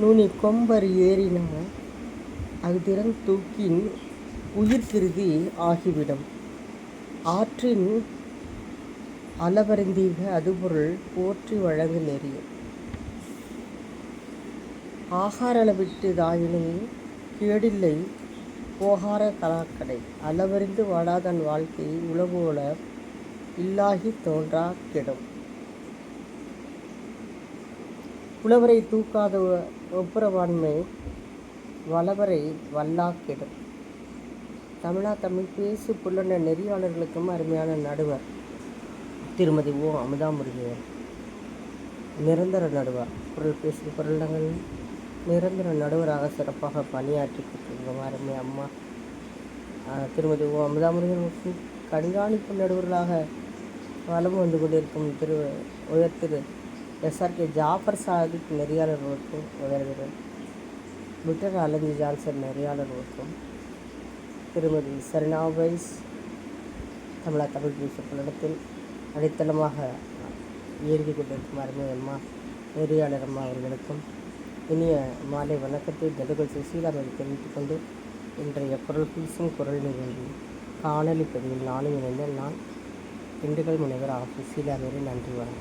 நுனி கொம்பர் ஏறின அஃதிறந் தூக்கின் உயிர்கிருதி ஆகிவிடும். ஆற்றின் அளவறிந்தீக அதுபொருள் போற்றி வழங்கு நெறி. ஆகார அளவிட்டு தாயினும் கேடில்லை போகார கலாக்கடை. அளவறிந்து வாழாதன் வாழ்க்கை உளபோல இல்லாகி தோன்றா கெடும். புலவரை தூக்காத ஒப்புரவாண்மை வளவரை வல்லாக் கெடும். தமிழா தமிழ் பேசு புல்லன்ன நெறியாளர்களுக்கும் அருமையான நடுவர் திருமதி ஓ. அமுதாமுருகன் நிரந்தர நடுவர். குரல் பேசும் குரலங்களில் நிரந்தர நடுவராக சிறப்பாக பணியாற்றி கொண்டிருக்கும் அருமை அம்மா திருமதி ஓ. அமுதாமுருகன் கண்காணிப்பு நடுவர்களாக வலம் வந்து கொண்டிருக்கும் திரு உயர்த்திரு திரு S. R. K. Jafar Sadiq நெறியாளர்களுக்கும் உயர்திரு விக்டர் அலந்தி ஜான்சன் நெறியாளர்களுக்கும் திருமதி சரினா வைஸ் தமிழா தமிழ் பேசும் புலனத்தில் அடித்தளமாக இயங்கிக் கொண்டிருக்கும் அருமை அம்மா நெறியாளர் அம்மா அவர்களுக்கும் இனிய மாலை வணக்கத்தை நெடுகல் சுசீலாவை தெரிவித்துக் கொண்டு இன்றைய குரல் பேசும் குரல் நிகழ்வு காணொலி பதிவில் நானும் இணைந்த நான் திண்டுக்கல் முனைவர் ஆ சுசீலாவை நன்றி வணக்கம்